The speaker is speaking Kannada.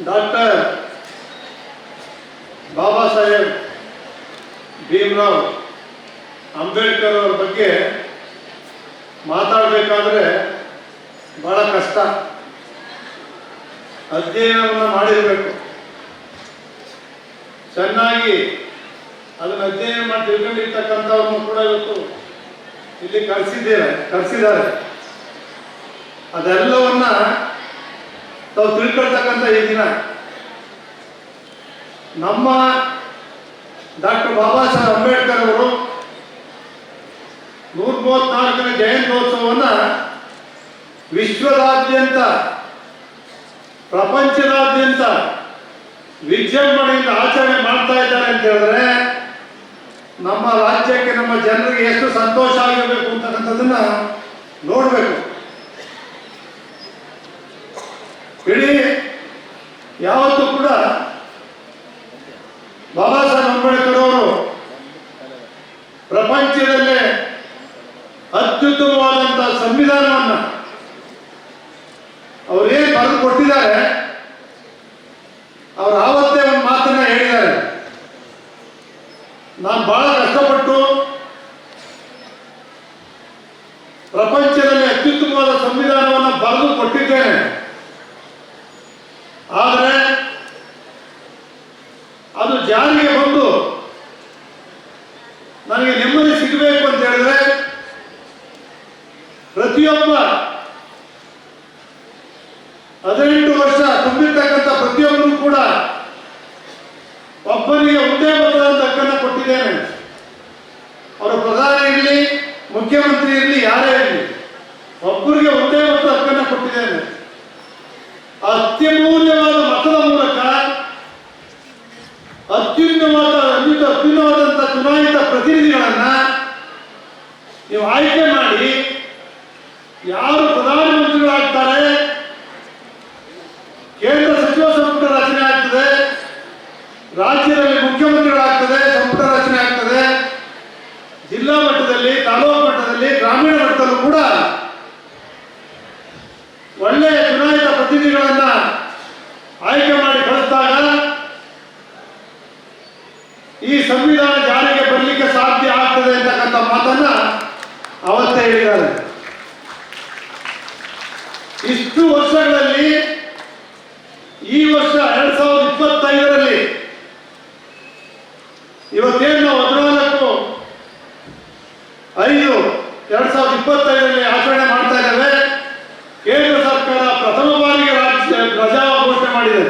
ಡಾಕ್ಟರ್ ಬಾಬಾ ಸಾಹೇಬ್ ಭೀಮರಾವ್ ಅಂಬೇಡ್ಕರ್ ಅವರ ಬಗ್ಗೆ ಮಾತಾಡಬೇಕಾದ್ರೆ ಬಹಳ ಕಷ್ಟ. ಅಧ್ಯಯನವನ್ನು ಮಾಡಿರಬೇಕು. ಚೆನ್ನಾಗಿ ಅದನ್ನು ಅಧ್ಯಯನ ಮಾಡಿ ತಿಳ್ಕೊಂಡಿರ್ತಕ್ಕಂಥವ್ರನ್ನು ಕೂಡ ಇವತ್ತು ಇಲ್ಲಿ ಕರೆಸಿದ್ದೇವೆ ಕರೆಸಿದ್ದಾರೆ. ಅದೆಲ್ಲವನ್ನ ತಾವು ತಿಳ್ಕೊಳ್ತಕ್ಕಂಥ ಈ ದಿನ. ನಮ್ಮ ಡಾಕ್ಟರ್ ಬಾಬಾ ಸಾಹೇಬ್ ಅಂಬೇಡ್ಕರ್ ಅವರು ನೂರ ಮೂವತ್ನಾಲ್ಕನೇ ಜಯಂತ್ಯೋತ್ಸವವನ್ನು ವಿಶ್ವದಾದ್ಯಂತ, ಪ್ರಪಂಚದಾದ್ಯಂತ ವಿಜೃಂಭಣೆಯಿಂದ ಆಚರಣೆ ಮಾಡ್ತಾ ಇದ್ದಾರೆ ಅಂತ ಹೇಳಿದ್ರೆ ನಮ್ಮ ರಾಜ್ಯಕ್ಕೆ ನಮ್ಮ ಜನರಿಗೆ ಎಷ್ಟು ಸಂತೋಷ ಆಗಿರಬೇಕು ಅಂತಕ್ಕಂಥದ್ದನ್ನ ನೋಡಬೇಕು ಇಡೀ ಯಾವತ್ತೂ ಕೂಡ ಬಾಬಾ ಸಾಹೇಬ್ ಅಂಬೇಡ್ಕರ್ ಅವರು ಪ್ರಪಂಚದಲ್ಲೇ ಅತ್ಯುತ್ತಮವಾದಂಥ ಸಂವಿಧಾನವನ್ನ ಅವರೇನು ಬರೆದು ಕೊಟ್ಟಿದ್ದಾರೆ, ಅವರು ಆವತ್ತೇ ಒಂದು ಮಾತನ್ನ ಹೇಳಿದ್ದಾರೆ. ನಾನು ಬಹಳ ಕಷ್ಟಪಟ್ಟು ಪ್ರಪಂಚದಲ್ಲಿ ಅತ್ಯುತ್ತಮವಾದ ಸಂವಿಧಾನವನ್ನು ಬರೆದು ಕೊಟ್ಟಿದ್ದೇನೆ. ಆದರೆ ಅದು ಜಾರಿಗೆ ಬಂದು ನನಗೆ ನೆಮ್ಮದಿ ಸಿಗಬೇಕು ಅಂತ ಹೇಳಿದ್ರೆ ಪ್ರತಿಯೊಬ್ಬ ಹದಿನೆಂಟು ವರ್ಷ ತುಂಬಿರ್ತಕ್ಕಂಥ ಪ್ರತಿಯೊಬ್ಬರು ಕೂಡ ಒಬ್ಬನಿಗೆ ಒಂದೇ ಮತದಾನದ ಹಕ್ಕನ್ನು ಕೊಟ್ಟಿದ್ದೇನೆ ಅವರು ಪ್ರಧಾನಿ ಇರಲಿ ಮುಖ್ಯಮಂತ್ರಿ ಇರಲಿ ಯಾರೇ ಇರಲಿ, ಒಬ್ಬರಿಗೆ ಒಂದೇ ಒಂದು ಹಕ್ಕನ್ನು ಕೊಟ್ಟಿದ್ದೇನೆ. ಅತ್ಯಮೂಲ್ಯವಾದ ಮತದ ಮೂಲಕ ಅತ್ಯುನ್ನವಾದ ಅತ್ಯುತ್ತ ಅತ್ಯುನ್ನವಾದಂತಹ ಚುನಾಯಿತ ಪ್ರತಿನಿಧಿಗಳನ್ನ ನೀವು ಆಯ್ಕೆ ಮಾಡಿ, ಯಾರು ಪ್ರಧಾನಮಂತ್ರಿಗಳಾಗ್ತಾರೆ ಕೇಂದ್ರ ಸಚಿವ ಸಂಪುಟ ರಚನೆ ಆಗ್ತದೆ, ರಾಜ್ಯದಲ್ಲಿ ಮುಖ್ಯಮಂತ್ರಿಗಳಾಗ್ತದೆ, ಸಂಪುಟ ರಚನೆ ಆಗ್ತದೆ, ಜಿಲ್ಲಾ ಮಟ್ಟದಲ್ಲಿ ತಾಲೂಕು ಮಟ್ಟದಲ್ಲಿ ಗ್ರಾಮೀಣ ಮಟ್ಟದಲ್ಲೂ ಕೂಡ ಒಳ್ಳೆಯ ಚುನಾಯಿತ ಪ್ರತಿನಿಧಿಗಳನ್ನ ಆಯ್ಕೆ ಮಾಡಿ ಕಳಿಸಿದಾಗ ಈ ಸಂವಿಧಾನ ಜಾರಿಗೆ ಬರಲಿಕ್ಕೆ ಸಾಧ್ಯ ಆಗ್ತದೆ ಅಂತಕ್ಕಂಥ ಮಾತನ್ನ ಅವತ್ತೇ ಹೇಳಿದ್ದಾರೆ. ಇಷ್ಟು ವರ್ಷಗಳಲ್ಲಿ ಈ ವರ್ಷ ಎರಡ್ ಸಾವಿರದ ಇಪ್ಪತ್ತೈದರಲ್ಲಿ ಇವತ್ತೇನು ಹದಿನಾಲ್ಕು, ಐದು ಎರಡ್ ಸಾವಿರದ ಇಪ್ಪತ್ತೈದರಲ್ಲಿ ಆಚರಣೆ ಮಾಡ್ತಾ ಇದ್ದೇವೆ. ಕೇಂದ್ರ ಸರ್ಕಾರ ಪ್ರಥಮ ಬಾರಿಗೆ ರಾಜ್ಯ ರಜಾ ಘೋಷಣೆ ಮಾಡಿದೆ.